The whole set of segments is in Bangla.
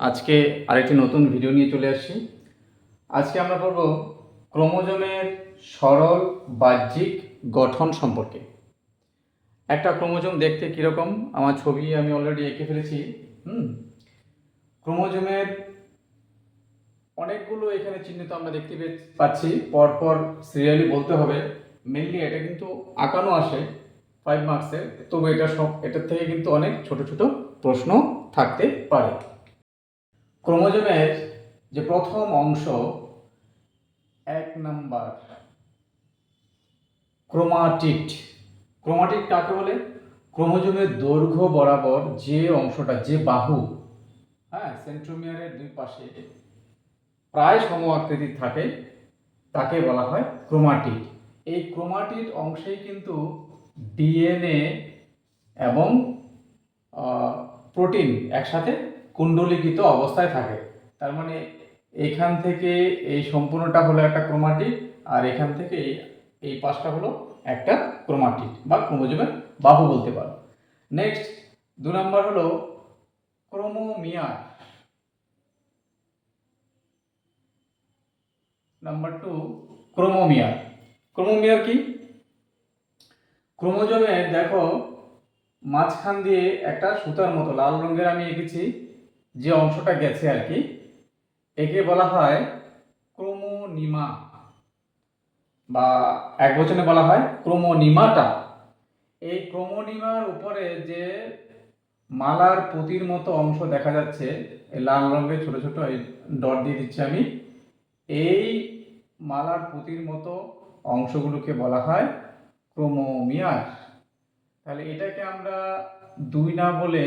আজকে আরেকটি নতুন ভিডিও নিয়ে চলে আসছি। আজকে আমরা পড়ব ক্রোমোজোমের সরল বাহ্যিক গঠন সম্পর্কে। একটা ক্রোমোজোম দেখতে কীরকম? আমার ছবি আমি অলরেডি এঁকে ফেলেছি, হুম? ক্রোমোজোমের অনেকগুলো এখানে চিহ্নিত আমরা দেখতে পাচ্ছি, পরপর সিরিয়ালি বলতে হবে। মেনলি এটা কিন্তু আঁকানো আসে ফাইভ মার্কসের তবে এটা সব, এটার থেকে কিন্তু অনেক ছোট ছোট প্রশ্ন থাকতে পারে। ক্রোমোজোমের যে প্রথম অংশ, এক নাম্বার, ক্রোমাটিড। ক্রোমাটিড কাকে বলে? ক্রোমোজোমের দৈর্ঘ্য বরাবর যে অংশটা, যে বাহু হ্যাঁ সেন্ট্রোমিয়ারের দুই পাশে প্রায় সম আকৃতির থাকে, তাকে বলা হয় ক্রোমাটিড। এই ক্রোমাটিড অংশেই কিন্তু ডিএনএ এবং প্রোটিন একসাথে কুণ্ডলীকৃত অবস্থায় থাকে। তার মানে এখান থেকে এই সম্পূর্ণটা হলো একটা ক্রোমাটিড আর এখান থেকে এই পাশটা হলো একটা ক্রোমাটিড বা ক্রোমোজোমের বাহু বলতে পারো। নেক্সট দু নম্বর হলো chromomere. Number two, chromomere. Chromomere কি? ক্রোমোজোমে দেখো, মাঝখান দিয়ে একটা সুতার মতো, লাল রঙের আমি এঁকেছি। যে অংশটা গেছে আর কি, একে বলা হয় ক্রোমোনিমা বা এক বচনে বলা হয় ক্রোমোনিমাটা। এই ক্রোমোনিমার উপরে যে মালার পুঁতির মতো অংশ দেখা যাচ্ছে লাল রঙের ছোট ছোট এই ডট দিয়ে দিচ্ছি আমি, এই মালার পুঁতির মতো অংশগুলোকে বলা হয় ক্রোমোমিয়ার। তাহলে এটাকে আমরা দুই না বলে,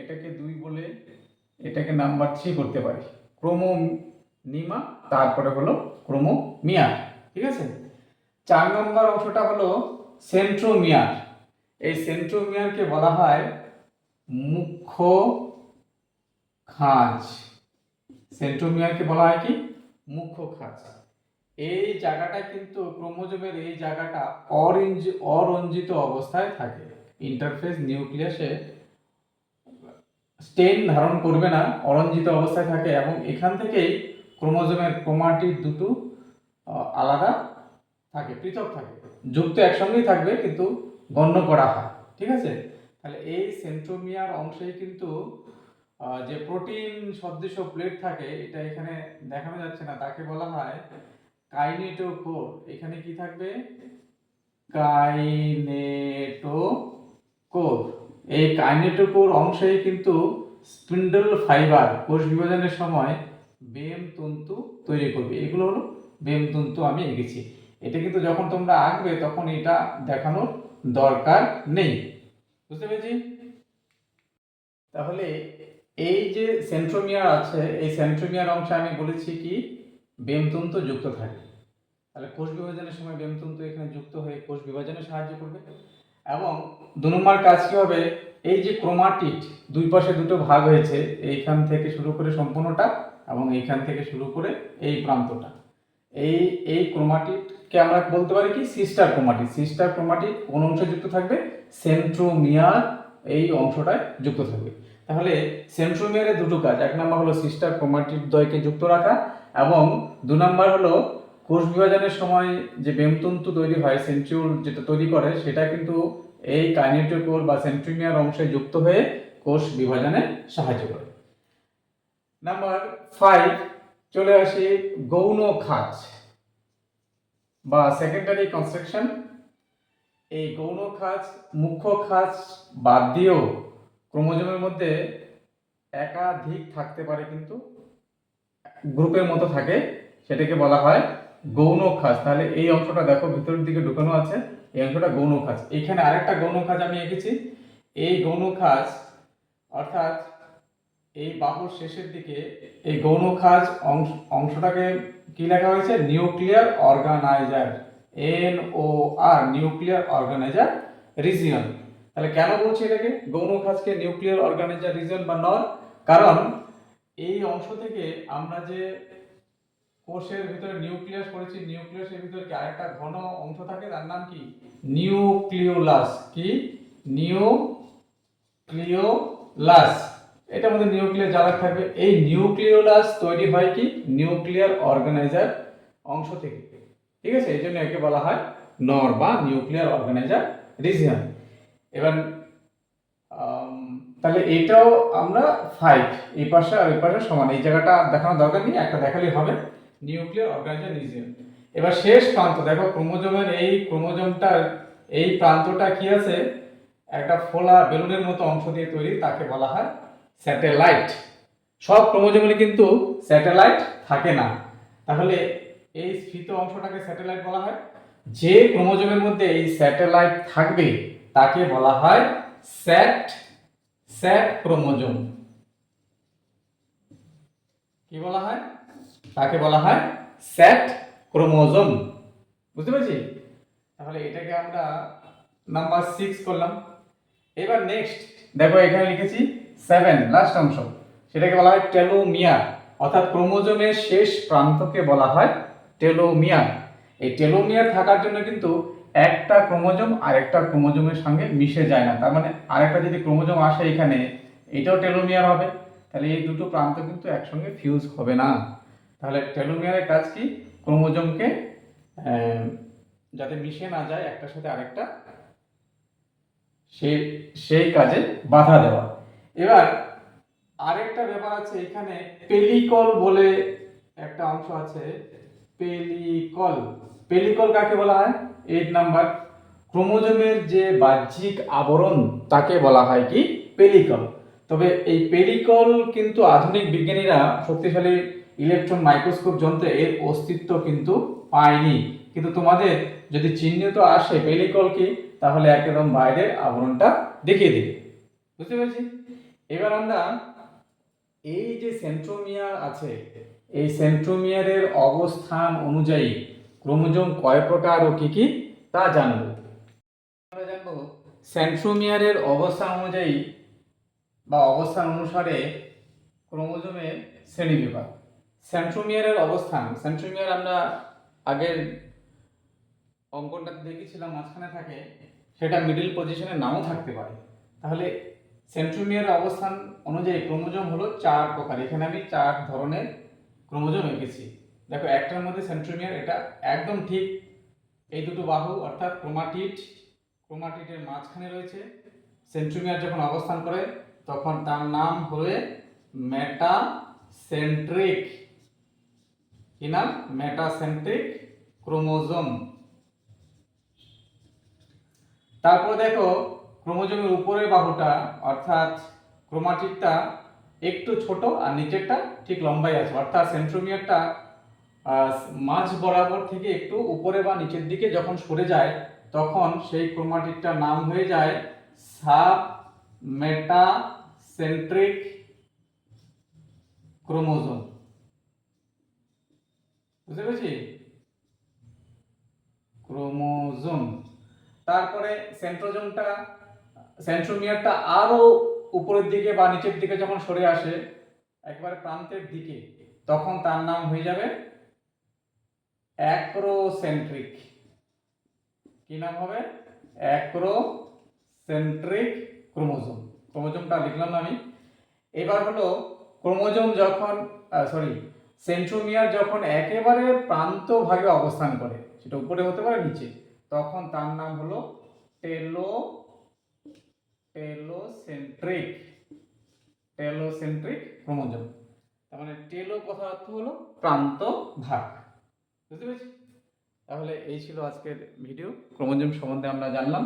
এটাকে দুই বলে এটাকে নাম্বার থ্রি করতে পারি। ক্রোমোনিমা, তারপরে হলো ক্রোমোমিয়ার, ঠিক আছে? চার নম্বর অংশটা হলো সেন্ট্রোমিয়ার। এই সেন্ট্রোমিয়ারকে বলা হয় মুখ্য খাঁজ। সেন্ট্রোমিয়ারকে বলা হয় কি? মুখ্য খাঁজ। এই জায়গাটা কিন্তু ক্রোমোজোমের এই জায়গাটা অরঞ্জ, অরঞ্জিত অবস্থায় থাকে। ইন্টারফেস নিউক্লিয়াসে স্টেন ধারণ করবে না, অরঞ্জিত অবস্থায় থাকে এবং এখান থেকেই ক্রোমোজোমের ক্রোমাটিড দুটো আলাদা থাকে, পৃথক থাকে। যুক্ত একসঙ্গেই থাকবে, কিন্তু গণ্য করা হয়, ঠিক আছে? তাহলে এই সেন্ট্রোমিয়ার অংশেই কিন্তু যে প্রোটিন সদৃশ প্লেট থাকে, এটা এখানে দেখানো যাচ্ছে না, তাকে বলা হয় কাইনেটোকোর। এখানে কি থাকবে? কাইনেটোকোর। এই কাইনেটোকোর অংশেই কিন্তু স্পিন্ডল ফাইবার কোষ বিভাজনের সময় বেম তন্তু তৈরি করবে। এগুলো হলো বেম তন্তু আমি এঁকেছি। এটা কিন্তু যখন তোমরা আঁকবে তখন এটা দেখানোর দরকার নেই। বুঝতে পেরেছি? তাহলে এই যে সেন্ট্রোমিয়ার আছে, এই সেন্ট্রোমিয়ার অংশে আমি বলেছি কি বেমতন্তু যুক্ত থাকে। তাহলে কোষ বিভাজনের সময় বেমতন্তু এখানে যুক্ত হয়ে কোষ বিভাজনে সাহায্য করবে। এবং দু নম্বর কাজ কি হবে, এই যে ক্রোমাটিড দুই পাশে দুটো ভাগ হয়েছে, এইখান থেকে শুরু করে সম্পূর্ণটা এবং এইখান থেকে শুরু করে এই প্রান্তটা। এই এই ক্রোমাটিডকে আমরা বলতে পারি কি? Sister chromatid. সিস্টার ক্রোমাটিড কোন অংশে যুক্ত থাকবে? সেন্ট্রোমিয়ার এই অংশটায় যুক্ত থাকবে। তাহলে সেন্ট্রোমিয়ারের দুটো কাজ। এক নম্বর হলো সিস্টার ক্রোমাটিড দ্বয়কে যুক্ত রাখা এবং দু নম্বর হলো কোষ বিভাজনের সময় যে বেমতন্তু তৈরি হয় সেন্ট্রিউল যেটা তৈরি করে, সেটা কিন্তু এই কাইনেটোকোর বা সেন্ট্রিমিয়ার অংশে যুক্ত হয়ে কোষ বিভাজনে সাহায্য করে। নাম্বার ফাইভ চলে আসি গৌণ খাঁজ বা সেকেন্ডারি কনস্ট্রাকশন এই গৌণ খাঁজ, মুখ্য খাঁজ বাদ দিয়েও ক্রোমোজোমের মধ্যে একাধিক থাকতে পারে কিন্তু গ্রুপের মতো থাকে, সেটাকে বলা হয় গৌণ খাঁজ তাহলে এই অংশটা দেখো, ভিতরের দিকে ঢুকানো আছে, এই অংশটা গৌণ খাঁজ এখানে আরেকটা গৌণ খাঁজ আমি এঁকেছি। এই গৌণ খাঁজ অর্থাৎ এই বাহুর শেষের দিকে এই গৌণ অংশ অংশটাকে কি লেখা হয়েছে? Nuclear organiser, N O R, nuclear organiser region. তাহলে কেন বলছি এটাকে? গৌণ খাঁজকে নিউক্লিয়ার অর্গানাইজার রিজিয়ন বা নর। কারণ এই অংশ থেকে আমরা যে কোষের ভিতরে নিউক্লিয়াস পড়েছি, নিউক্লিয়াসের ভিতরে কি আরেকটা ঘন অংশ থাকে? তার নাম কি? নিউক্লিওলাস। কি? নিউক্লিওলাস। এটার মধ্যে নিউক্লিয়ার জ্বালাক থাকবে। এই নিউক্লিওলাস তৈরি হয় কি? নিউক্লিয়ার অর্গানাইজার অংশ থেকে। ঠিক আছে? এই জন্য একে বলা হয় নর বা নিউক্লিয়ার অর্গানাইজার রিজিয়ন। এবার তাহলে এটাও আমরা ফাইভ এই পাশে আর এই পাশে সমান। এই জায়গাটা দেখানোর দরকার নেই, একটা দেখালেই হবে। নিউক্লিয়ার রিজিয়ন এবার শেষ প্রান্ত, দেখো ক্রোমোজোমের এই ক্রোমোজোমটার এই প্রান্তটা কি আছে? একটা ফোলা বেলুনের মতো অংশ দিয়ে তৈরি, তাকে বলা হয় স্যাটেলাইট। সব ক্রোমোজোমে কিন্তু স্যাটেলাইট থাকে না। তাহলে এই স্ফীত অংশটাকে স্যাটেলাইট বলা হয়। যে ক্রোমোজোমের মধ্যে এই স্যাটেলাইট থাকবে, তাকে বলা হয় স্যাট স্যাট ক্রোমোজোম। কি বলা হয়? তাকে বলা হয় স্যাট ক্রোমোজোম। বুঝতে পেরেছি? তাহলে এটাকে আমরা নাম্বার সিক্স করলাম। এবার নেক্সট দেখো এখানে লিখেছি সেভেন লাস্ট অংশ। সেটাকে বলা হয় টেলোমিয়ার অর্থাৎ ক্রোমোজোমের শেষ প্রান্তকে বলা হয় টেলোমিয়ার এই টেলোমিয়ার থাকার জন্য কিন্তু একটা ক্রোমোজোম আরেকটা ক্রোমোজোমের সঙ্গে মিশে যায় না। তার মানে আরেকটা যদি ক্রোমোজোম আসে এখানে, এটাও টেলোমিয়ার হবে। তাহলে এই দুটো প্রান্ত কিন্তু একসঙ্গে ফিউজ হবে না। তাহলে টেলোমিয়ারের কাজ কি? ক্রোমোজোমকে যাতে মিশে না যায় একটার সাথে আরেকটা, সে, সেই কাজে বাধা দেওয়া। এবার আরেকটা ব্যাপার আছে, এখানে পেলিকল বলে একটা অংশ আছে, পেলিকল। পেলিকল কাকে বলা হয়? Eight number. ক্রোমোজোমের যে বাহ্যিক আবরণ, তাকে বলা হয় কি? পেলিকল। তবে এই পেলিকল কিন্তু আধুনিক বিজ্ঞানীরা শক্তিশালী ইলেকট্রন মাইক্রোস্কোপ যন্ত্রে এর অস্তিত্ব কিন্তু পায়নি। কিন্তু তোমাদের যদি চিহ্নিত আসে পেলিকল কি? তাহলে একদম বাইরের আবরণটা দেখিয়ে দিবে। বুঝতে পেরেছি? এবার আমরা এই যে সেন্ট্রোমিয়ার আছে, এই সেন্ট্রোমিয়ারের অবস্থান অনুযায়ী ক্রোমোজোম কয় প্রকার ও কি কি তা জানব। আমরা জানব সেন্ট্রোমিয়ারের অবস্থান অনুযায়ী বা অবস্থান অনুসারে ক্রোমোজোমের শ্রেণি বিভাগ। সেন্ট্রোমিয়ারের অবস্থান। সেন্ট্রোমিয়ার আমরা আগের অঙ্কনটাতে দেখেছিলাম, মাঝখানে থাকে। সেটা মিডিল পজিশনে নাও থাকতে পারে। তাহলে সেন্ট্রোমিয়ারের অবস্থান অনুযায়ী ক্রোমোজোম হলো চার প্রকার। এখানে আমি চার ধরনের ক্রোমোজোম এঁকেছি। দেখো, একটার মধ্যে সেন্ট্রোমিয়ার এটা একদম ঠিক এই দুটো বাহু, অর্থাৎ ক্রোমাটিড, ক্রোমাটিডের মাঝখানে রয়েছে। সেন্ট্রোমিয়ার যখন অবস্থান করে, তখন তার নাম হয়ে মেটাসেন্ট্রিক। কি নাম? মেটাসেন্ট্রিক ক্রোমোজোম তারপর দেখো ক্রোমোজোমের উপরের বাহুটা, অর্থাৎ ক্রোমাটিডটা একটু ছোট আর নিচেরটা ঠিক লম্বাই আছে। অর্থাৎ সেন্ট্রোমিয়ারটা মাঝ বরাবর থেকে একটু উপরে বা নিচের দিকে যখন সরে যায়, তখন সেই ক্রোমাটিডটার নাম হয়ে যায় সাব মেটাসেন্ট্রিক ক্রোমোজোম বুঝতে পেরেছি? ক্রোমোজোম। তারপরে সেন্ট্রোজোমটা, সেন্ট্রোমিয়ারটা আরও উপরের দিকে বা নিচের দিকে যখন সরে আসে, একবারে প্রান্তের দিকে, তখন তার নাম হয়ে যাবে অ্যাক্রোসেন্ট্রিক। কি নাম হবে? Acrocentric chromosome. ক্রোমোজোমটা লিখলাম আমি। এবার হলো, ক্রোমোজোম যখন সরি সেন্ট্রোমিয়ার যখন একেবারে প্রান্ত ভাগে অবস্থান করে, সেটা উপরে হতে পারে, নিচে, তখন তার নাম হলো টেলো, টেলোসেন্ট্রিক টেলোসেন্ট্রিক ক্রোমোজোম। তার মানে টেলো কথার অর্থ হলো প্রান্ত ভাগ। বুঝতে পেরেছি? তাহলে এই ছিল আজকের ভিডিও। ক্রোমোজোম সম্বন্ধে আমরা জানলাম।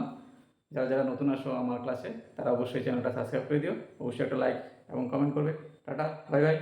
যারা যারা নতুন আসো আমার ক্লাসে, তারা অবশ্যই চ্যানেলটা সাবস্ক্রাইব করে দিও। অবশ্যই একটা লাইক এবং কমেন্ট করবে। Tata bye bye